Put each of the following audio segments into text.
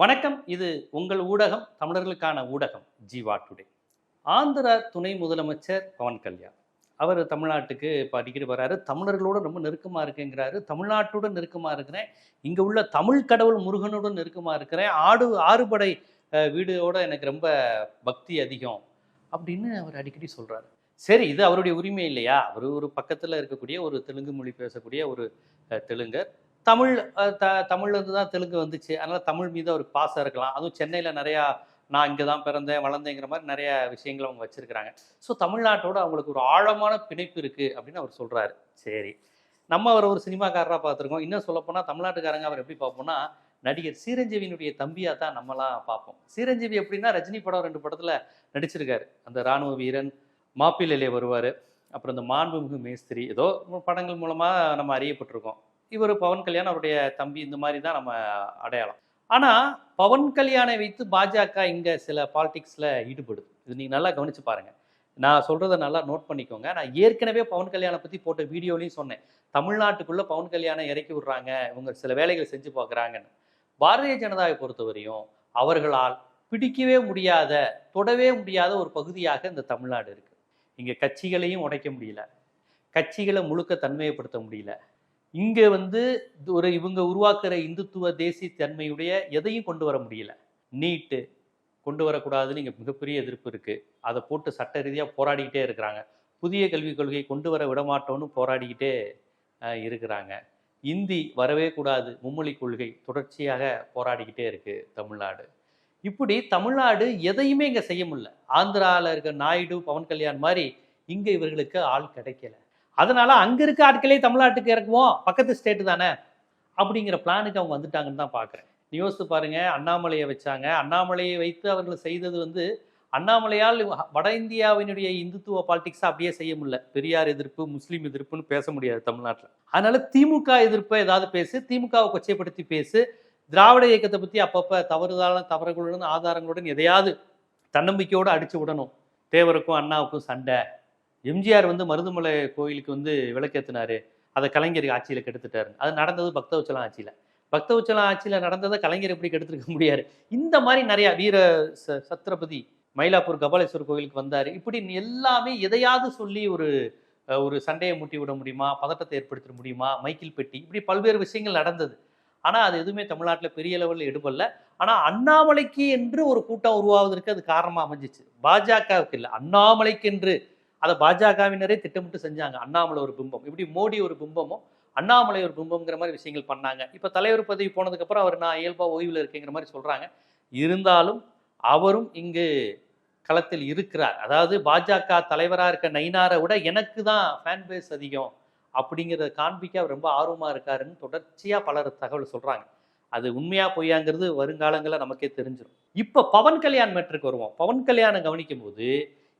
வணக்கம். இது உங்கள் ஊடகம் தமிழர்களுக்கான ஊடகம் ஜீவா டுடே. ஆந்திரா துணை முதலமைச்சர் பவன் கல்யாண். அவர் தமிழ்நாட்டுக்கு இப்போ அடிக்கடி வராரு. தமிழர்களோட ரொம்ப நெருக்கமாக இருக்குங்கிறாரு. தமிழ்நாட்டுடன் நெருக்கமாக இருக்கிறேன். இங்கே உள்ள தமிழ் கடவுள் முருகனுடன் நெருக்கமாக இருக்கிறேன். ஆடு ஆறுபடை வீடோட எனக்கு ரொம்ப பக்தி அதிகம் அப்படின்னு அவர் அடிக்கடி சொல்கிறாரு சரி இது அவருடைய உரிமை இல்லையா? அவர் ஒரு பக்கத்தில் இருக்கக்கூடிய ஒரு தெலுங்கு மொழி பேசக்கூடிய ஒரு தெலுங்கர். தமிழ் த தமிழ்லேருந்து தான் தெலுங்கு வந்துச்சு. அதனால் தமிழ் மீது ஒரு பாசம் இருக்கலாம். அதுவும் சென்னையில் நிறையா நான் இங்கே தான் பிறந்தேன் வளர்ந்தேங்கிற மாதிரி நிறைய விஷயங்கள் அவங்க வச்சுருக்கிறாங்க. ஸோ தமிழ்நாட்டோட அவங்களுக்கு ஒரு ஆழமான பிணைப்பு இருக்குது அப்படின்னு அவர் சொல்கிறாரு சரி. நம்ம அவர் ஒரு சினிமாக்காரராக பார்த்துருக்கோம். இன்னும் சொல்லப்போனால் தமிழ்நாட்டுக்காரங்க அவர் எப்படி பார்ப்போம்னா நடிகர் சீரஞ்சீவியினுடைய தம்பியாக தான் நம்மலாம் பார்ப்போம். சீரஞ்சீவி எப்படின்னா ரஜினி படம் ரெண்டு படத்தில் நடிச்சிருக்காரு. அந்த ராணுவ வீரன் மாப்பிள்ளையிலே வருவார். அப்புறம் இந்த மாண்புமிகு மேஸ்திரி. ஏதோ படங்கள் மூலமாக நம்ம அறியப்பட்டிருக்கோம். இவர் பவன் கல்யாண் அவருடைய தம்பி இந்த மாதிரி தான் நம்ம அடையாளம். ஆனால் பவன் கல்யாணை வைத்து பாஜக இங்கே சில பாலிடிக்ஸில் ஈடுபடுது. இது நீங்கள் நல்லா கவனிச்சு பாருங்க. நான் சொல்கிறத நல்லா நோட் பண்ணிக்கோங்க. நான் ஏற்கனவே பவன் கல்யாணை பற்றி போட்ட வீடியோலையும் சொன்னேன். தமிழ்நாட்டுக்குள்ளே பவன் கல்யாணம் இறக்கி விட்றாங்க. இவங்க சில வேலைகள் செஞ்சு பார்க்குறாங்கன்னு பாரதிய ஜனதாவை பொறுத்தவரையும் அவர்களால் பிடிக்கவே முடியாத தொடவே முடியாத ஒரு பகுதியாக இந்த தமிழ்நாடு இருக்கு. இங்கே கட்சிகளையும் உடைக்க முடியல. கட்சிகளை முழுக்க தன்மையப்படுத்த முடியல. இங்கே வந்து ஒரு இவங்க உருவாக்குற இந்துத்துவ தேசிய தன்மையுடைய எதையும் கொண்டு வர முடியல. நீட்டு கொண்டு வரக்கூடாதுன்னு இங்கே மிகப்பெரிய எதிர்ப்பு இருக்குது அதை போட்டு சட்ட ரீதியாக போராடிக்கிட்டே இருக்கிறாங்க. புதிய கல்விக் கொள்கை கொண்டு வர விடமாட்டோன்னு போராடிக்கிட்டே இருக்கிறாங்க. இந்தி வரவே கூடாது. மும்மொழி கொள்கை தொடர்ச்சியாக போராடிக்கிட்டே இருக்குது தமிழ்நாடு. இப்படி தமிழ்நாடு எதையுமே இங்கே செய்ய முடியல. ஆந்திராவில் இருக்க நாயுடு பவன் கல்யாண் மாதிரி இங்கே இவர்களுக்கு ஆள் கிடைக்கல. அதனால அங்கே இருக்க ஆட்களே தமிழ்நாட்டுக்கு இறக்குவோம். பக்கத்து ஸ்டேட்டு தானே? அப்படிங்கிற பிளானுக்கு அவங்க வந்துட்டாங்கன்னு தான் பார்க்குறேன் யோசித்து பாருங்க அண்ணாமலையை வச்சாங்க. அண்ணாமலையை வைத்து அவர்கள் செய்தது வந்து அண்ணாமலையால் வட இந்தியாவினுடைய இந்துத்துவ பாலிடிக்ஸை அப்படியே செய்ய முடியல. பெரியார் எதிர்ப்பு முஸ்லீம் எதிர்ப்புன்னு பேச முடியாது தமிழ்நாட்டில். அதனால திமுக எதிர்ப்பை ஏதாவது பேசு திமுகவை கொச்சைப்படுத்தி பேசு. திராவிட இயக்கத்தை பற்றி அப்பப்போ தவறுதான தவறுகளுடன் ஆதாரங்களுடன் எதையாவது தன்னம்பிக்கையோடு அடிச்சு விடணும். தேவருக்கும் அண்ணாவுக்கும் சண்டை. எம்ஜிஆர் வந்து மருதுமலை கோயிலுக்கு வந்து விளக்கேற்றினாரு அதை கலைஞர் ஆட்சியில் கெடுத்துட்டாரு. அது நடந்தது பக்தவச்சலம் ஆட்சியில். பக்த உச்சலம் ஆட்சியில் நடந்ததை கலைஞர் எப்படி கெடுத்துருக்க முடியாது. இந்த மாதிரி நிறையா வீர ச- சத்ரபதி மயிலாப்பூர் கபாலேஸ்வரர் கோயிலுக்கு வந்தார். இப்படி எல்லாமே எதையாவது சொல்லி ஒரு ஒரு சண்டையை மூட்டி விட முடியுமா? பதட்டத்தை ஏற்படுத்த முடியுமா? மைக்கேல் பெட்டி. இப்படி பல்வேறு விஷயங்கள் நடந்தது. ஆனால் அது எதுவுமே தமிழ்நாட்டில் பெரிய லெவலில் எடுபடல. ஆனால் அண்ணாமலைக்கு என்று ஒரு கூட்டம் உருவாவதற்கு அது காரணமாக அமைஞ்சிச்சு. பாஜகவுக்கு இல்லை. அண்ணாமலைக்கு என்று அதை பாஜகவினரே திட்டமிட்டு செஞ்சாங்க. அண்ணாமலை ஒரு பிம்பம். இப்படி மோடி ஒரு பிம்பமும் அண்ணாமலை ஒரு பிம்பம்ங்கிற மாதிரி விஷயங்கள் பண்ணாங்க. இப்போ தலைவர் பதவி போனதுக்கப்புறம் அவர் நான் இயல்பாக ஓய்வில் இருக்கேங்கிற மாதிரி சொல்கிறாங்க இருந்தாலும் அவரும் இங்கு களத்தில் இருக்கிறார். அதாவது பாஜக தலைவராக இருக்க நயினாரை விட எனக்கு தான் ஃபேன் பேஸ் அதிகம் அப்படிங்கிறத காண்பிக்க அவர் ரொம்ப ஆர்வமாக இருக்காருன்னு தொடர்ச்சியாக பலர் தகவல் சொல்கிறாங்க அது உண்மையாக பொய்யாங்கிறது வருங்காலங்களில் நமக்கே தெரிஞ்சிடும் இப்போ பவன் கல்யாண் மேட்ருக்கு வருவோம். பவன் கல்யாணம் கவனிக்கும் போது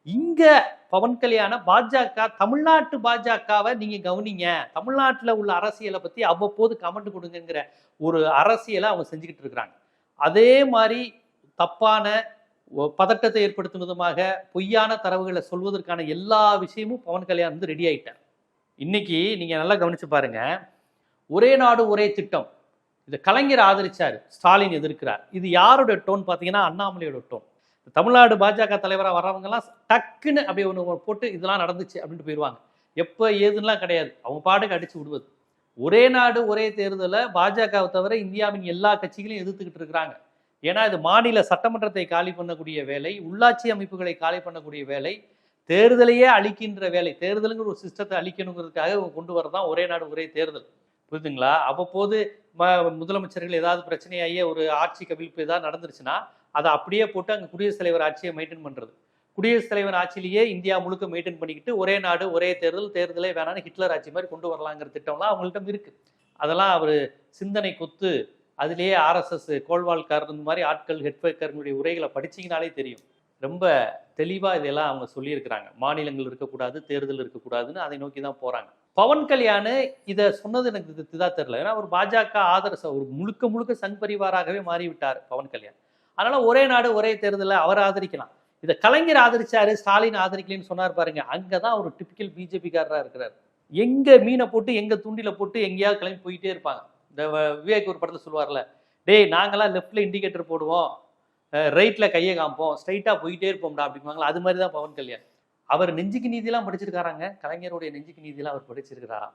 இங்க பவன் கல்யாண பாஜக தமிழ்நாட்டு பாஜகவை நீங்க கவனிங்க. தமிழ்நாட்டில் உள்ள அரசியலை பத்தி அவ்வப்போது கமெண்ட் கொடுங்கங்கிற ஒரு அரசியலை அவங்க செஞ்சுக்கிட்டு இருக்கிறாங்க. அதே மாதிரி தப்பான பதட்டத்தை ஏற்படுத்தும் விதமாக பொய்யான தரவுகளை சொல்வதற்கான எல்லா விஷயமும் பவன் கல்யாணம் வந்து ரெடி ஆயிட்டார். இன்னைக்கு நீங்க நல்லா கவனிச்சு பாருங்க. ஒரே நாடு ஒரே திட்டம். இதை கலைஞர் ஆதரிச்சார் ஸ்டாலின் எதிர்க்கிறார். இது யாரோட டோன் பார்த்தீங்கன்னா அண்ணாமலையோட டோன் தமிழ்நாடு பாஜக தலைவராக வர்றவங்கலாம் டக்குன்னு அப்படியே ஒன்று போட்டு இதெல்லாம் நடந்துச்சு அப்படின்ட்டு போயிடுவாங்க எப்போ ஏதுன்னெலாம் கிடையாது. அவங்க பாட்டுக்கு அடிச்சு விடுவது. ஒரே நாடு ஒரே தேர்தலை பாஜகவை தவிர இந்தியாவின் எல்லா கட்சிகளையும் எதிர்த்துக்கிட்டு இருக்கிறாங்க. ஏன்னா இது மாநில சட்டமன்றத்தை காலி பண்ணக்கூடிய வேலை உள்ளாட்சி அமைப்புகளை காலி பண்ணக்கூடிய வேலை தேர்தலையே அழிக்கின்ற வேலை. தேர்தலுங்கிற ஒரு சிஸ்டத்தை அழிக்கணுங்கிறதுக்காக கொண்டு வரதான் ஒரே நாடு ஒரே தேர்தல். புரியுதுங்களா? அவ்வப்போது ம- முதலமைச்சர்கள் ஏதாவது பிரச்சனையாகிய ஒரு ஆட்சி கவிழ்ப்பு ஏதாவது நடந்துருச்சுன்னா அதை அப்படியே போட்டு அங்கே குடியரசுத் தலைவர் ஆட்சியை மெயின்டைன் பண்ணுறது குடியரசுத் தலைவர் ஆட்சியிலேயே இந்தியா முழுக்க மெயின்டைன் பண்ணிக்கிட்டு ஒரே நாடு ஒரே தேர்தல் தேர்தலே வேணான்னு ஹிட்லர் ஆட்சி மாதிரி கொண்டு வரலாங்கிற திட்டம்லாம் அவங்கள்ட்ட இருக்கு. அதெல்லாம் அவர் சிந்தனை கொத்து அதுலேயே ஆர்எஸ்எஸ் கோல்வால்கார் இந்த மாதிரி ஆட்கள் ஹெட்வேக்கர்களுடைய உரைகளை படிச்சிங்கனாலே தெரியும். ரொம்ப தெளிவாக இதெல்லாம் அவங்க சொல்லியிருக்கிறாங்க. மாநிலங்கள் இருக்கக்கூடாது தேர்தல் இருக்கக்கூடாதுன்னு அதை நோக்கி தான் போகிறாங்க பவன் கல்யாண் இதை சொன்னது எனக்கு இது தெரில தெரியல. ஏன்னா அவர் பாஜக ஆதரச ஒரு முழுக்க முழுக்க சங் பரிவாராகவே மாறிவிட்டார் பவன் கல்யாண். அதனால ஒரே நாடு ஒரே தேர்தலில் அவர் ஆதரிக்கலாம். இதை கலைஞர் ஆதரிச்சாரு ஸ்டாலின் ஆதரிக்கலைன்னு சொன்னார் பாருங்க. அங்கதான் ஒரு டிபிக்கல் பிஜேபிக்காரராக இருக்கிறார். எங்க மீனை போட்டு எங்க துண்டில போட்டு எங்கேயாவது கிளம்பி போயிட்டே இருப்பாங்க. இந்த விவேக் ஒரு படத்தில் சொல்லுவார்ல டேய் நாங்களாம் லெஃப்ட்ல இண்டிகேட்டர் போடுவோம். ரைட்ல கையை காமிப்போம் ஸ்ட்ரைட்டா போயிட்டே இருப்போம்டா அப்படிங்குவாங்களா. அது மாதிரி தான் பவன் கல்யாண். அவர் நெஞ்சுக்கு நீதியெல்லாம் படிச்சிருக்காராங்க. கலைஞருடைய நெஞ்சுக்கு நீதியெல்லாம் அவர் படிச்சிருக்கிறாராம்.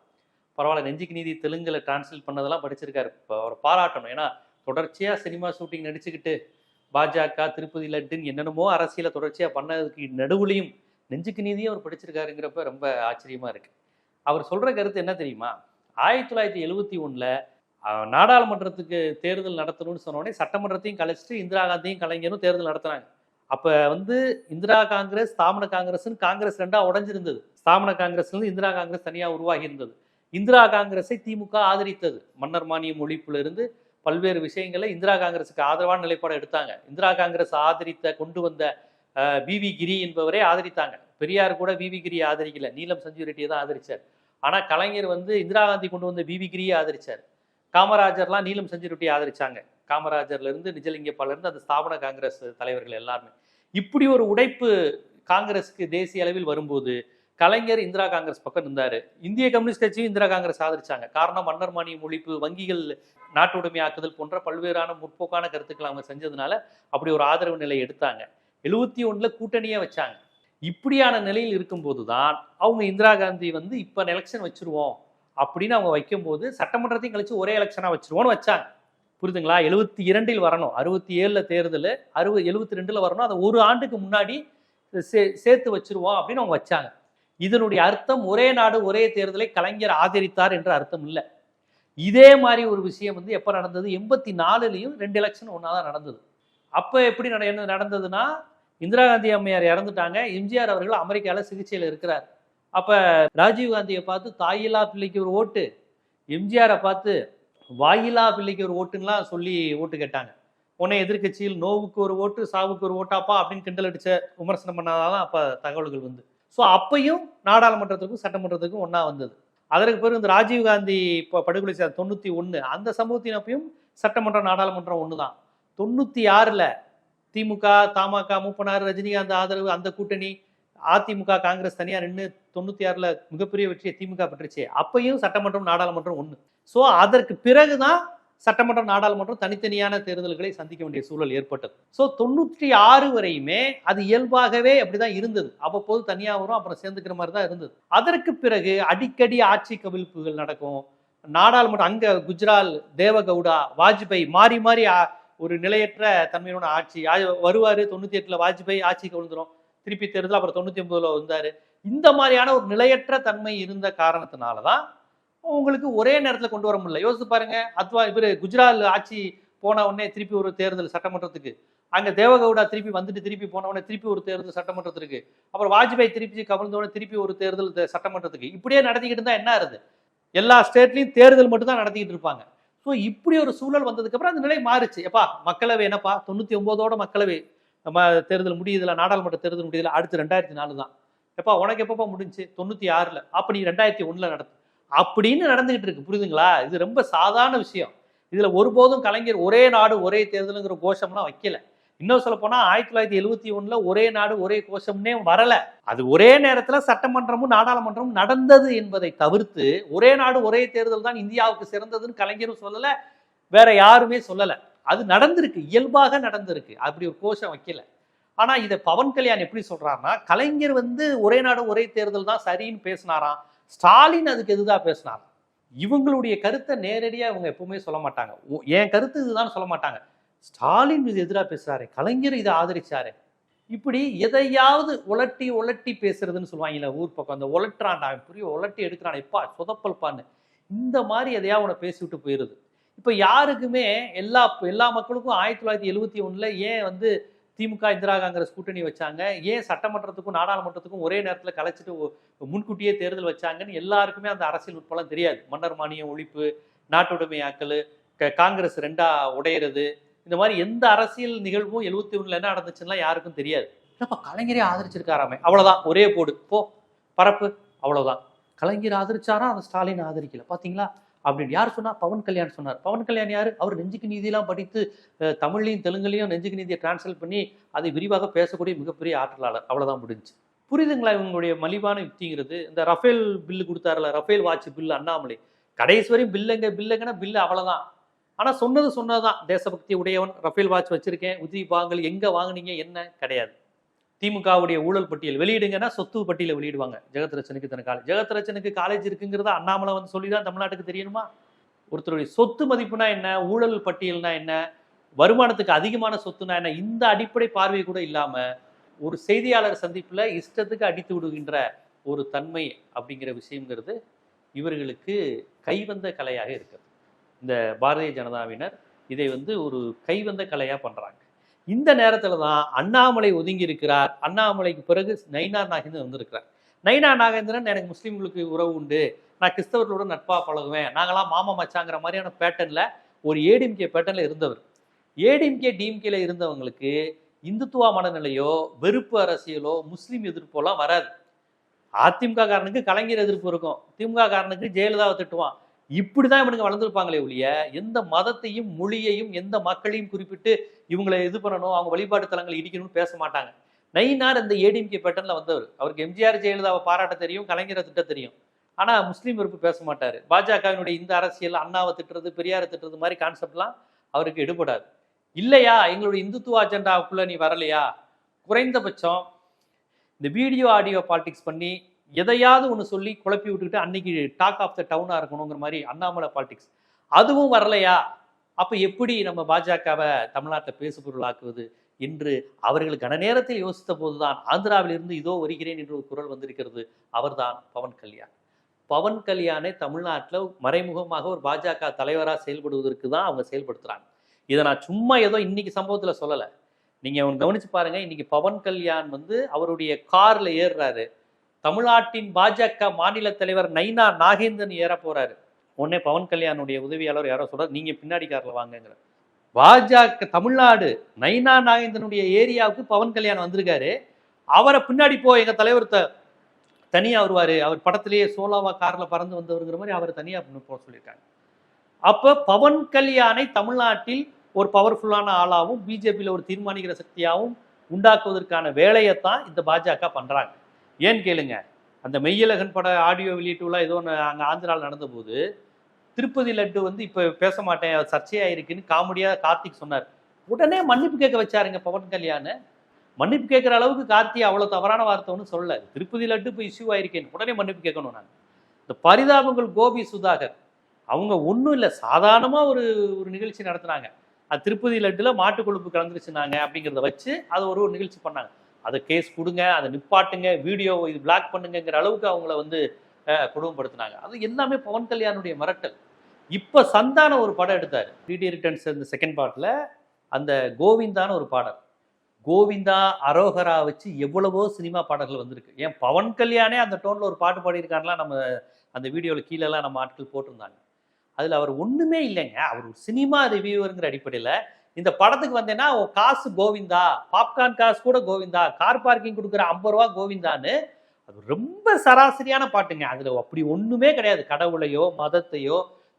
பரவாயில்ல நெஞ்சுக்கு நீதி தெலுங்குல டிரான்ஸ்லேட் பண்ணதெல்லாம் படிச்சிருக்காரு. இப்போ அவர் பாராட்டணும். ஏன்னா தொடர்ச்சியாக சினிமா ஷூட்டிங் நடிச்சுக்கிட்டு பாஜக திருப்பதி லட்டுன்னு என்னென்னமோ அரசியலை தொடர்ச்சியாக பண்ணதுக்கு நடுவுலையும் நெஞ்சுக்கு நீதியும் அவர் படிச்சிருக்காருங்கிறப்ப ரொம்ப ஆச்சரியமாக இருக்கு. அவர் சொல்ற கருத்து என்ன தெரியுமா? ஆயிரத்தி தொள்ளாயிரத்தி எழுபத்தி ஒன்றில் நாடாளுமன்றத்துக்கு தேர்தல் நடத்தணும்னு சொன்னோடனே சட்டமன்றத்தையும் கலைச்சிட்டு இந்திரா காந்தியும் கலைஞரும் தேர்தல் நடத்தினாங்க. அப்போ வந்து இந்திரா காங்கிரஸ் ஸ்தாபன காங்கிரஸ்னு காங்கிரஸ் ரெண்டாக உடஞ்சிருந்தது. ஸ்தாபன காங்கிரஸ்லேருந்து இந்திரா காங்கிரஸ் தனியாக உருவாகி இருந்தது இந்திரா காங்கிரஸை திமுக ஆதரித்தது. மன்னர் மானியம் ஒழிப்புல இருந்து பல்வேறு விஷயங்களை இந்திரா காங்கிரஸுக்கு ஆதரவான நிலைப்பாடு எடுத்தாங்க. இந்திரா காங்கிரஸ் ஆதரித்த கொண்டு வந்த பிவி கிரி என்பவரே ஆதரித்தாங்க. பெரியார் கூட பிவி கிரியை ஆதரிக்கல. நீலம் சஞ்சீவ் ரெட்டியை தான் ஆதரிச்சார். ஆனா கலைஞர் வந்து இந்திரா காந்தி கொண்டு வந்த பிவி கிரியை ஆதரிச்சார். காமராஜர்லாம் நீலம் சஞ்சீவ் ரெட்டியை ஆதரிச்சாங்க. காமராஜர்ல இருந்து அந்த ஸ்தாபன காங்கிரஸ் தலைவர்கள் எல்லாருமே. இப்படி ஒரு உடைப்பு காங்கிரஸுக்கு தேசிய அளவில் வரும்போது கலைஞர் இந்திரா காங்கிரஸ் பக்கம் இருந்தார் இந்திய கம்யூனிஸ்ட் கட்சியும் இந்திரா காங்கிரஸ் ஆதரிச்சாங்க. காரணம் மன்னர் மானியம் ஒழிப்பு வங்கிகள் நாட்டு உடைமையாக்குதல் போன்ற பல்வேறான முற்போக்கான கருத்துக்களை அவங்க செஞ்சதுனால அப்படி ஒரு ஆதரவு நிலை எடுத்தாங்க. எழுபத்தி ஒன்றில் கூட்டணியே வச்சாங்க. இப்படியான நிலையில் இருக்கும்போது தான் அவங்க இந்திரா காந்தி வந்து இப்போ எலெக்ஷன் வச்சுருவோம் அப்படின்னு அவங்க வைக்கும்போது சட்டமன்றத்தையும் கழித்து ஒரே எலெக்ஷனாக வச்சுருவோன்னு வச்சாங்க. புரியுதுங்களா? எழுபத்தி இரண்டில் வரணும். அறுபத்தி ஏழில் தேர்தல் அறுபது எழுபத்தி ரெண்டில் வரணும். அதை ஒரு ஆண்டுக்கு முன்னாடி சே- சேர்த்து வச்சிருவோம் அப்படின்னு அவங்க வச்சாங்க. இதனுடைய அர்த்தம் ஒரே நாடு ஒரே தேர்தலை கலைஞர் ஆதரித்தார் என்ற அர்த்தம் இல்லை. இதே மாதிரி ஒரு விஷயம் வந்து எப்போ நடந்தது? எண்பத்தி நாலுலேயும் ரெண்டு எலெக்ஷன் ஒன்றா தான் நடந்தது. அப்போ எப்படி நட என்ன நடந்ததுன்னா இந்திரா காந்தி அம்மையார் இறந்துட்டாங்க. எம்ஜிஆர் அவர்கள் அமெரிக்காவில் சிகிச்சையில் இருக்கிறார். அப்போ ராஜீவ் காந்தியை பார்த்து தாயில்லா பிள்ளைக்கு ஒரு ஓட்டு. எம்ஜிஆரை பார்த்து வாயிலா பிள்ளைக்கு ஒரு ஓட்டுன்னெலாம் சொல்லி ஓட்டு கேட்டாங்க. உன்னை எதிர்க்கட்சியில் நோவுக்கு ஒரு ஓட்டு சாவுக்கு ஒரு ஓட்டாப்பா? அப்படின்னு கிண்டல் அடித்த விமர்சனம் பண்ணாதான் அப்போ தகவல்கள் வந்து. ஸோ அப்பையும் நாடாளுமன்றத்துக்கும் சட்டமன்றத்துக்கும் ஒன்றா வந்தது. அதற்கு பிறகு இந்த ராஜீவ் காந்தி இப்போ படுகொலை செய்த தொண்ணூற்றி ஒன்று அந்த சமூகத்தினப்பையும் சட்டமன்றம் நாடாளுமன்றம் ஒன்று தான் தொண்ணூற்றி ஆறில் திமுக தமாக மூப்பனார் ரஜினிகாந்த் ஆதரவு அந்த கூட்டணி அதிமுக காங்கிரஸ் தனியாக நின்று தொண்ணூற்றி ஆறில் மிகப்பெரிய வெற்றியை திமுக பெற்றுச்சு. அப்பையும் சட்டமன்றம் நாடாளுமன்றம் ஒன்று ஸோ அதற்கு பிறகு தான் சட்டமன்றம் நாடாளுமன்றம் தனித்தனியான தேர்தல்களை சந்திக்க வேண்டிய சூழல் ஏற்பட்டது. ஸோ தொண்ணூற்றி ஆறு வரையுமே அது இயல்பாகவே அப்படிதான் இருந்தது. அவ்வப்போது தனியாக வரும் அப்புறம் சேர்ந்துக்கிற மாதிரி தான் இருந்தது. அதற்கு பிறகு அடிக்கடி ஆட்சி கவிழ்ப்புகள் நடக்கும். நாடாளுமன்றம் அங்கே குஜ்ரால் தேவகவுடா வாஜ்பாய் மாறி மாறி ஒரு நிலையற்ற தன்மையோட ஆட்சி வருவார் தொண்ணூற்றி எட்டில் வாஜ்பாய் ஆட்சி கவிழ்ந்துடும் திருப்பி தேர்தல் அப்புறம் தொண்ணூற்றி ஒன்பதில் வந்தார். இந்த மாதிரியான ஒரு நிலையற்ற தன்மை இருந்த காரணத்தினால தான் உங்களுக்கு ஒரே நேரத்தில் கொண்டு வர முடியல. யோசித்து பாருங்க. அத்வா இவர் குஜராத் ஆட்சி போன உடனே திருப்பி ஒரு தேர்தல் சட்டமன்றத்துக்கு. அங்கே தேவகவுடா திருப்பி வந்துட்டு திருப்பி போன உடனே திருப்பி ஒரு தேர்தல் சட்டமன்றத்திற்கு அப்புறம் வாஜ்பாய் திருப்பி கவிழ்ந்தவுடனே திருப்பி ஒரு தேர்தல் சட்டமன்றத்துக்கு. இப்படியே நடத்திக்கிட்டு இருந்தால் என்ன ஆகுது எல்லா ஸ்டேட்லையும் தேர்தல் மட்டும்தான் நடத்திக்கிட்டு இருப்பாங்க. ஸோ இப்படி ஒரு சூழல் வந்ததுக்கப்புறம் அந்த நிலை மாறுச்சு. எப்பா மக்களவை என்னப்பா? தொண்ணூற்றி ஒம்போதோட மக்களவை. நம்ம தேர்தல் முடியுதுல நாடாளுமன்ற தேர்தல் முடியுதுல அடுத்து ரெண்டாயிரத்தி நாலு தான். எப்பா உனக்கு எப்பப்பா முடிஞ்சுச்சு தொண்ணூற்றி ஆறில். அப்போ நீ ரெண்டாயிரத்தி ஒன்றில் நடத்து. அப்படின்னு நடந்துகிட்டு இருக்கு. புரியுதுங்களா? இது ரொம்ப சாதாரண விஷயம். இதுல ஒருபோதும் கலைஞர் ஒரே நாடு ஒரே தேர்தலுங்கிற கோஷம்லாம் வைக்கல. இன்னும் சொல்ல போனா ஆயிரத்தி தொள்ளாயிரத்தி எழுபத்தி ஒண்ணுல ஒரே நாடு ஒரே கோஷம்னே வரல. அது ஒரே நேரத்துல சட்டமன்றமும் நாடாளுமன்றமும் நடந்தது என்பதை தவிர்த்து ஒரே நாடு ஒரே தேர்தல் தான் இந்தியாவுக்கு சிறந்ததுன்னு கலைஞரும் சொல்லல வேற யாருமே சொல்லல. அது நடந்திருக்கு இயல்பாக நடந்திருக்கு. அப்படி ஒரு கோஷம் வைக்கல. ஆனா இதை பவன் கல்யாண் எப்படி சொல்றாருன்னா கலைஞர் வந்து ஒரே நாடு ஒரே தேர்தல் தான் சரின்னு பேசினாராம். ஸ்டாலின் அதுக்கு எதுதான் பேசினார்? இவங்களுடைய கருத்தை நேரடியாக இவங்க எப்பவுமே சொல்ல மாட்டாங்க. என் கருத்து இதுதான் சொல்ல மாட்டாங்க. ஸ்டாலின் இது எதிராக பேசுறாரு கலைஞர் இதை ஆதரிச்சாரு. இப்படி எதையாவது உலட்டி உலட்டி பேசுறதுன்னு சொல்லுவாங்கல்ல ஊர் பக்கம் அந்த உலட்டுறான்டா அவன் புரிய உலட்டி எடுக்கிறான் எப்பா சொதப்பல்பான்னு. இந்த மாதிரி எதையா உன பேசி விட்டு போயிருது. இப்போ யாருக்குமே எல்லா எல்லா மக்களுக்கும் ஆயிரத்தி தொள்ளாயிரத்தி எழுவத்தி ஒன்றில் ஏன் வந்து திமுக இந்திரா காங்கிரஸ் கூட்டணி வச்சாங்க. ஏன் சட்டமன்றத்துக்கும் நாடாளுமன்றத்துக்கும் ஒரே நேரத்தில் கலைச்சிட்டு முன்கூட்டியே தேர்தல் வச்சாங்கன்னு எல்லாருக்குமே அந்த அரசியல் உட்பலம் தெரியாது. மன்னர் மானியம் ஒழிப்பு நாட்டுடைமையாக்கல் க- காங்கிரஸ் ரெண்டா உடையிறது. இந்த மாதிரி எந்த அரசியல் நிகழ்வும் எழுபத்தி ஒன்றில் என்ன நடந்துச்சுன்னா யாருக்கும் தெரியாது. என்னப்பா கலைஞரே ஆதரிச்சிருக்காராமே. அவ்வளோதான் ஒரே போடு. போ. பரப்பு. அவ்வளோதான் கலைஞர் ஆதரிச்சாரா? அதை ஸ்டாலின் ஆதரிக்கல. பார்த்தீங்களா அப்படின்னு யார் சொன்னா? பவன் கல்யாண் சொன்னார். பவன் கல்யாண் யாரு? அவர் நெஞ்சுக்கு நீதியெல்லாம் படித்து தமிழ்லையும் தெலுங்குலையும் நெஞ்சுக்கு நீதியை டிரான்ஸ்லேட் பண்ணி அதை விரிவாக பேசக்கூடிய மிகப்பெரிய ஆற்றலாளர். அவ்வளவுதான் முடிஞ்சு புரியுதுங்களா இவங்களுடைய மலிவான யுக்திங்கிறது? இந்த ரஃபேல் பில்லு கொடுத்தாருல ரஃபேல் வாட்ச் பில்லு அண்ணாமலை. கடைசி வரையும் பில்லுங்க பில்லுங்கன்னா பில்லு அவ்வளவுதான். ஆனால் சொன்னது சொன்னதுதான். தேசபக்தி உடையவன் ரஃபேல் வாட்ச் வச்சிருக்கேன் உதிரி வாங்கல் எங்கே வாங்குனீங்க என்ன? கிடையாது. திமுகவுடைய ஊழல் பட்டியல். வெளியிடுங்கன்னா சொத்து பட்டியலை வெளியிடுவாங்க. ஜெகத்ரட்சனுக்கு தன காலேஜ் ஜெகத்ரட்சனுக்கு காலேஜ் இருக்குங்கிறத அண்ணாமலை வந்து சொல்லி தான் தமிழ்நாட்டுக்கு தெரியணுமா? ஒருத்தருடைய சொத்து மதிப்புனா என்ன? ஊழல் பட்டியல்னா என்ன? வருமானத்துக்கு அதிகமான சொத்துனா என்ன? இந்த அடிப்படை பார்வை கூட இல்லாமல் ஒரு செய்தியாளர் சந்திப்பில் இஷ்டத்துக்கு அடித்து விடுகின்ற ஒரு தன்மை அப்படிங்கிற விஷயங்கிறது இவர்களுக்கு கைவந்த கலையாக இருக்குது இந்த பாரதிய ஜனதாவினர் இதை வந்து ஒரு கைவந்த கலையாக பண்ணுறாங்க இந்த நேரத்தில் தான் அண்ணாமலை ஒதுங்கி இருக்கிறார். அண்ணாமலைக்கு பிறகு நயினார் நாகேந்திரன் வந்திருக்கிறார். நயினார் நாகேந்திரன் எனக்கு முஸ்லீம்களுக்கு உறவு உண்டு. நான் கிறிஸ்தவர்களோட நட்பாக பழகுவேன். நாங்களாம் மாமா மச்சாங்கிற மாதிரியான பேட்டர்னில் ஒரு ஏடிஎம்கே பேட்டர்னில் இருந்தவர். ஏடிஎம்கே டிஎம்கேல இருந்தவங்களுக்கு இந்துத்துவ மனநிலையோ வெறுப்பு அரசியலோ முஸ்லீம் எதிர்ப்போலாம் வராது. அதிமுக காரனுக்கு கலைஞர் எதிர்ப்பு இருக்கும். திமுக காரனுக்கு ஜெயலலிதாவை திட்டுவான். இப்படி தான் இவனுங்க வளர்ந்துருப்பாங்களே ஒழிய எந்த மதத்தையும் மொழியையும் எந்த மக்களையும் குறிப்பிட்டு இவங்களை இது பண்ணணும் அவங்க வழிபாட்டு தலங்களை இடிக்கணும்னு பேச மாட்டாங்க. நைனார் இந்த ஏடிஎம்கே பேட்டர்ல வந்தவர். அவருக்கு எம்ஜிஆர் ஜெயலலிதாவை பாராட்ட தெரியும் கலைஞரை திட்ட தெரியும். ஆனா முஸ்லீம் வெறுப்பு பேச மாட்டாரு. பாஜகவினுடைய இந்த அரசியல் அண்ணாவை திட்டுறது பெரியாரை திட்டுறது மாதிரி கான்செப்ட்லாம் அவருக்கு எடுபடாது. இல்லையா எங்களுடைய இந்துத்துவ அஜெண்டாவுக்குள்ள நீ வரலையா? குறைந்தபட்சம் இந்த வீடியோ ஆடியோ பாலிடிக்ஸ் பண்ணி எதையாவது ஒன்று சொல்லி குழப்பி விட்டுக்கிட்டு அன்னைக்கு டாக் ஆஃப் த டவுனாக இருக்கணுங்கிற மாதிரி அண்ணாமலை பாலிடிக்ஸ் அதுவும் வரலையா? அப்போ எப்படி நம்ம பாஜகவை தமிழ்நாட்டை பேசுபொருளாக்குவது என்று அவர்கள் கன நேரத்தில் யோசித்த போதுதான் ஆந்திராவிலிருந்து இதோ வருகிறேன் என்று ஒரு குரல் வந்திருக்கிறது. அவர்தான் பவன் கல்யாண். பவன் கல்யாணை தமிழ்நாட்டில் மறைமுகமாக ஒரு பாஜக தலைவராக செயல்படுவதற்கு தான் அவங்க செயல்படுத்துகிறாங்க இதை நான் சும்மா ஏதோ இன்னைக்கு சம்பவத்தில் சொல்லலை. நீங்கள் அவன் கவனிச்சு பாருங்கள் இன்னைக்கு பவன் கல்யாண் வந்து அவருடைய காரில் ஏறுறாரு. தமிழ்நாட்டின் பாஜக மாநில தலைவர் நைனா நாகேந்திரன் ஏற போறாரு உடனே பவன் கல்யாணுடைய உதவியாளர் யாரோ சொல்றாரு நீங்க பின்னாடி காரில் வாங்குங்கிற பாஜக தமிழ்நாடு நைனா நாகேந்திரனுடைய ஏரியாவுக்கு பவன் கல்யாணம் வந்திருக்காரு. அவரை பின்னாடி போ எங்க தலைவர் தனியாக வருவார். அவர் படத்திலேயே சோலாவா காரில் பறந்து வந்தவருங்கிற மாதிரி அவர் தனியாக போக சொல்லியிருக்காங்க. அப்போ பவன் கல்யாணை தமிழ்நாட்டில் ஒரு பவர்ஃபுல்லான ஆளாகவும் பிஜேபியில் ஒரு தீர்மானிக்கிற சக்தியாகவும் உண்டாக்குவதற்கான வேலையைத்தான் இந்த பாஜக பண்ணுறாங்க ஏன்னு கேளுங்க? அந்த மெய்யழகன் பட ஆடியோ வெளியீட்டுலாம் ஏதோ ஒன்று அங்கே ஆந்திராவில் நடந்தபோது திருப்பதி லட்டு வந்து இப்போ பேச மாட்டேன் அது இருக்குன்னு காமெடியாக கார்த்திக் சொன்னார். உடனே மன்னிப்பு கேட்க வச்சாருங்க பவன் கல்யாண். மன்னிப்பு கேட்குற அளவுக்கு கார்த்தி அவ்வளோ தவறான வார்த்தை ஒன்றும் சொல்லல. திருப்பதி லட்டு இப்போ இஷ்யூ ஆயிருக்கேன்னு உடனே மன்னிப்பு கேட்கணும் நான். இந்த பரிதாபங்கள் கோபி சுதாகர். அவங்க ஒன்றும் இல்லை சாதாரணமாக ஒரு ஒரு நிகழ்ச்சி நடத்துனாங்க. அது திருப்பதி லட்டுல மாட்டு கொழுப்பு கலந்துருச்சுனாங்க அப்படிங்கிறத வச்சு அதை ஒரு ஒரு நிகழ்ச்சி பண்ணாங்க. அதை கேஸ் கொடுங்க அதை நிப்பாட்டுங்க வீடியோ இது பிளாக் பண்ணுங்கங்கிற அளவுக்கு அவங்கள வந்து குடும்பப்படுத்தினாங்க. அது எல்லாமே பவன் கல்யாணுடைய மிரட்டல். இப்போ சந்தான ஒரு படம் எடுத்தார். டிடி ரிட்டர்ன்ஸ் இந்த செகண்ட் பார்ட்டில் அந்த கோவிந்தான ஒரு பாடல். கோவிந்தா அரோகரா வச்சு எவ்வளவோ சினிமா பாடல்கள் வந்திருக்கு. ஏன் பவன் கல்யாணே அந்த டோனில் ஒரு பாட்டு பாடியிருக்காருலாம் நம்ம அந்த வீடியோவில் கீழெல்லாம் நம்ம ஆட்கள் போட்டிருந்தாங்க. அதில் அவர் ஒன்றுமே இல்லைங்க. அவர் ஒரு சினிமா ரிவியூவருங்கிற அடிப்படையில் இந்த படத்துக்கு வந்தேன்னா காசு கோவிந்தா பாப்கார்ன் காசு கூட கோவிந்தா கார் பார்க்கிங் கொடுக்குற ஐம்பது ரூபா கோவிந்தான்னு அது ரொம்ப சராசரியான பாட்டுங்க. அதில் அப்படி ஒன்றுமே கிடையாது. கடவுளையோ மதத்தையோ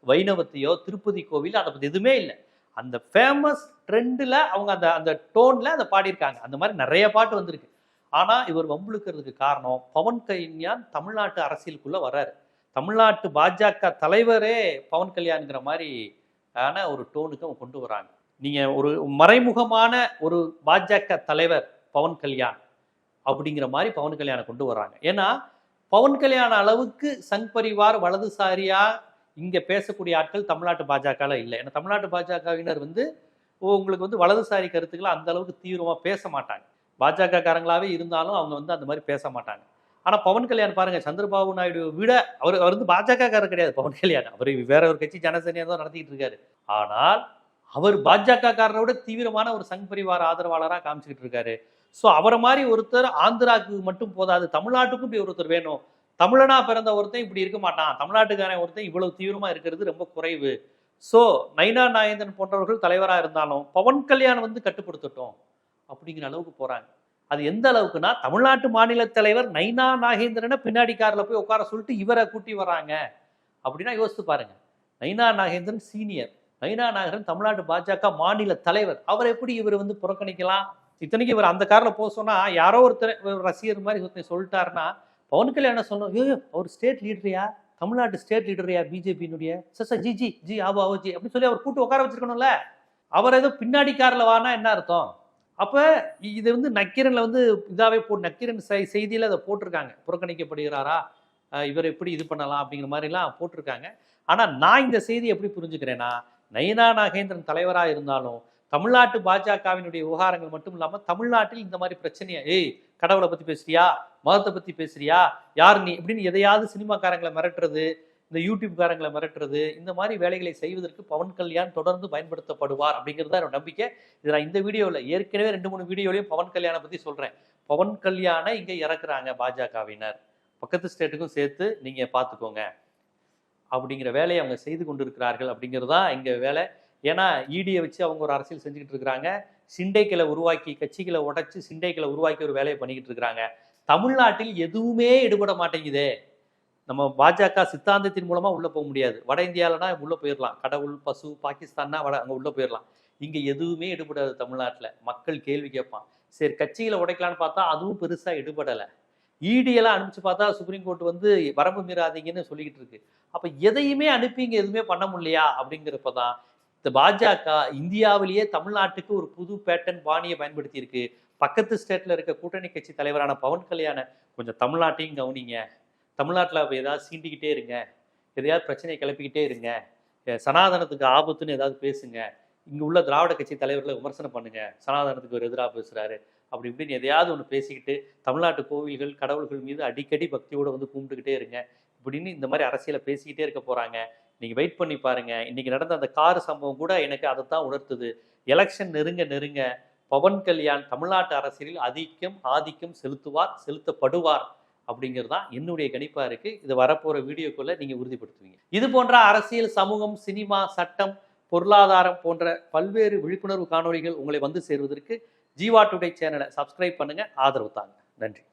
வைணவத்தையோ திருப்பதி கோவில் அதை பற்றி எதுவுமே இல்லை. அந்த ஃபேமஸ் ட்ரெண்டில் அவங்க அந்த அந்த டோனில் அதை பாடியிருக்காங்க. அந்த மாதிரி நிறைய பாட்டு வந்திருக்கு. ஆனால் இவர் வம்புழுக்கிறதுக்கு காரணம் பவன் கல்யாண் தமிழ்நாட்டு அரசியலுக்குள்ளே வர்றாரு. தமிழ்நாட்டு பாஜக தலைவரே பவன் கல்யாண்ங்கிற மாதிரி ஆன ஒரு டோனுக்கு அவங்க கொண்டு வராங்க நீங்கள் ஒரு மறைமுகமான ஒரு பாஜக தலைவர் பவன் கல்யாண் அப்படிங்கிற மாதிரி பவன் கல்யாணை கொண்டு வர்றாங்க. ஏன்னா பவன் கல்யாண அளவுக்கு சங் பரிவார் வலதுசாரியா இங்கே பேசக்கூடிய ஆட்கள் தமிழ்நாட்டு பாஜகவில் இல்லை. ஏன்னா தமிழ்நாட்டு பாஜகவினர் வந்து உங்களுக்கு வந்து வலதுசாரி கருத்துக்களை அந்த அளவுக்கு தீவிரமாக பேச மாட்டாங்க. பாஜக காரங்களாகவே இருந்தாலும் அவங்க வந்து அந்த மாதிரி பேச மாட்டாங்க. ஆனால் பவன் கல்யாண் பாருங்க சந்திரபாபு நாயுடு விட அவர் அவர் வந்து பாஜக காரர் கிடையாது பவன் கல்யாண். அவர் வேற ஒரு கட்சி ஜனசேனியாக தான் நடத்திக்கிட்டு இருக்காரு. ஆனால் அவர் பாஜக விட தீவிரமான ஒரு சங் பரிவார ஆதரவாளராக காமிச்சுக்கிட்டு இருக்காரு ஸோ அவரை மாதிரி ஒருத்தர் ஆந்திராவுக்கு மட்டும் போதாது தமிழ்நாட்டுக்கும் இப்படி ஒருத்தர் வேணும். தமிழனா பிறந்த ஒருத்தன் இப்படி இருக்க மாட்டான். தமிழ்நாட்டுக்காரன் ஒருத்தன் இவ்வளவு தீவிரமா இருக்கிறது ரொம்ப குறைவு. ஸோ நைனா நாயந்தன் போன்றவர்கள் தலைவராக இருந்தாலும் பவன் கல்யாண் வந்து கட்டுப்படுத்தட்டும் அப்படிங்கிற அளவுக்கு போறாங்க. அது எந்த அளவுக்குன்னா தமிழ்நாட்டு மாநில தலைவர் நைனா நாகேந்திரனை பின்னாடி காரில் போய் உட்கார சொல்லிட்டு இவரை கூட்டி வராங்க அப்படின்னா யோசித்து பாருங்க. நைனா நாகேந்திரன் சீனியர். நைனா நாகரன் தமிழ்நாட்டு பாஜக மாநில தலைவர். அவர் எப்படி இவர் வந்து புறக்கணிக்கலாம்? இத்தனைக்கு இவர் அந்த காரில் போக சொன்னால் யாரோ ஒருத்தர் ரசிகர் மாதிரி ஒருத்தர் சொல்லிட்டாருன்னா பவன் கல்யாணம் சொன்னோம் ஐயோ அவர் ஸ்டேட் லீடரியா தமிழ்நாட்டு ஸ்டேட் லீடரையா பிஜேபியினுடைய? சார் சார் ஜி ஜி ஜி ஆவோ ஆவோ ஜி அப்படின்னு சொல்லி அவர் கூட்டு உட்கார வச்சிருக்கணும்ல. அவர் ஏதோ பின்னாடி காரில் வானா என்ன அர்த்தம்? அப்போ இது வந்து நக்கீரனில் வந்து இதாகவே போ நக்கீரன் செய் செய்தியில் அதை போட்டிருக்காங்க. புறக்கணிக்கப்படுகிறாரா? இவர் எப்படி இது பண்ணலாம் அப்படிங்கிற மாதிரிலாம் போட்டிருக்காங்க. ஆனால் நான் இந்த செய்தி எப்படி புரிஞ்சுக்கிறேன்னா நயினா நாகேந்திரன் தலைவராக இருந்தாலும் தமிழ்நாட்டு பாஜகவினுடைய விவகாரங்கள் மட்டும் இல்லாமல் தமிழ்நாட்டில் இந்த மாதிரி பிரச்சனையா ஏய் கடவுளை பற்றி பேசுறியா? மதத்தை பற்றி பேசுறியா? யார் நீ? இப்படின்னு எதையாவது சினிமாக்காரங்களை மிரட்டுறது இந்த யூடியூப்காரங்களை மிரட்டுறது இந்த மாதிரி வேலைகளை செய்வதற்கு பவன் கல்யாண் தொடர்ந்து பயன்படுத்தப்படுவார் அப்படிங்கிறது தான் என்னோட நம்பிக்கை. இது நான் இந்த வீடியோவில் ஏற்கனவே ரெண்டு மூணு வீடியோலையும் பவன் கல்யாணை பற்றி சொல்கிறேன் பவன் கல்யாணை இங்கே இறக்குறாங்க பாஜகவினர். பக்கத்து ஸ்டேட்டுக்கும் சேர்த்து நீங்கள் பார்த்துக்கோங்க. அப்படிங்கிற வேலையை அவங்க செய்து கொண்டிருக்கிறார்கள் அப்படிங்கிறது தான் இங்கே வேலை. ஏன்னா ஈடியை வச்சு அவங்க ஒரு அரசியல் செஞ்சுக்கிட்டு இருக்கிறாங்க. சிண்டைக்களை உருவாக்கி கட்சிகளை உடைச்சு சிண்டைக்களை உருவாக்கி ஒரு வேலையை பண்ணிக்கிட்டு இருக்கிறாங்க. தமிழ்நாட்டில் எதுவுமே எடுபட மாட்டேங்குதே. நம்ம பாஜக சித்தாந்தத்தின் மூலமாக உள்ளே போக முடியாது. வட இந்தியாவிலனா உள்ளே போயிடலாம் கடவுள் பசு பாகிஸ்தான்னா வட அங்கே உள்ளே போயிடலாம் இங்கே எதுவுமே ஈடுபடாது தமிழ்நாட்டில். மக்கள் கேள்வி கேட்பான். சரி கட்சிகளை உடைக்கலான்னு பார்த்தா அதுவும் பெருசாக எடுபடலை. ஈடியெல்லாம் அனுப்பிச்சு பார்த்தா சுப்ரீம் கோர்ட் வந்து வரம்பு மீறாதீங்கன்னு சொல்லிக்கிட்டு இருக்கு. அப்போ எதையுமே அனுப்பிங்க எதுவுமே பண்ண முடியலையா? அப்படிங்கிறப்ப தான் இந்த பாஜக இந்தியாவிலேயே தமிழ்நாட்டுக்கு ஒரு புது பேட்டன் பாணியை பயன்படுத்தி இருக்கு பக்கத்து ஸ்டேட்ல இருக்க கூட்டணி கட்சி தலைவரான பவன் கல்யாண கொஞ்சம் தமிழ்நாட்டையும் கவனிங்க. தமிழ்நாட்டில் ஏதாவது சீண்டிக்கிட்டே இருங்க. எதையாவது பிரச்சனையை கிளப்பிக்கிட்டே இருங்க. சனாதனத்துக்கு ஆபத்துன்னு ஏதாவது பேசுங்க. இங்கே உள்ள திராவிட கட்சி தலைவர்களை விமர்சனம் பண்ணுங்க. சனாதனத்துக்கு ஒரு எதிராக பேசுகிறாரு அப்படி இப்படின்னு எதையாவது ஒன்று பேசிக்கிட்டு தமிழ்நாட்டு கோவில்கள் கடவுள்கள் மீது அடிக்கடி பக்தியோடு வந்து கும்பிட்டுக்கிட்டே இருங்க. இப்படின்னு இந்த மாதிரி அரசியலை பேசிக்கிட்டே இருக்க போகிறாங்க நீங்கள் வெயிட் பண்ணி பாருங்கள் இன்றைக்கி நடந்த அந்த கார் சம்பவம் கூட எனக்கு அதை தான் உணர்த்துது. எலெக்ஷன் நெருங்க நெருங்க பவன் கல்யாண் தமிழ்நாட்டு அரசியலில் ஆதிக்கம் ஆதிக்கம் செலுத்துவார் செலுத்தப்படுவார் அப்படிங்கிறது தான் என்னுடைய கணிப்பாக இருக்குது இது வரப்போகிற வீடியோக்குள்ளே நீங்கள் உறுதிப்படுத்துவீங்க. இது போன்ற அரசியல் சமூகம் சினிமா சட்டம் பொருளாதாரம் போன்ற பல்வேறு விழிப்புணர்வு காணொளிகள் உங்களை வந்து சேருவதற்கு ஜீவா டுடே சேனலை சப்ஸ்கிரைப் பண்ணுங்கள் ஆதரவு தாங்க. நன்றி.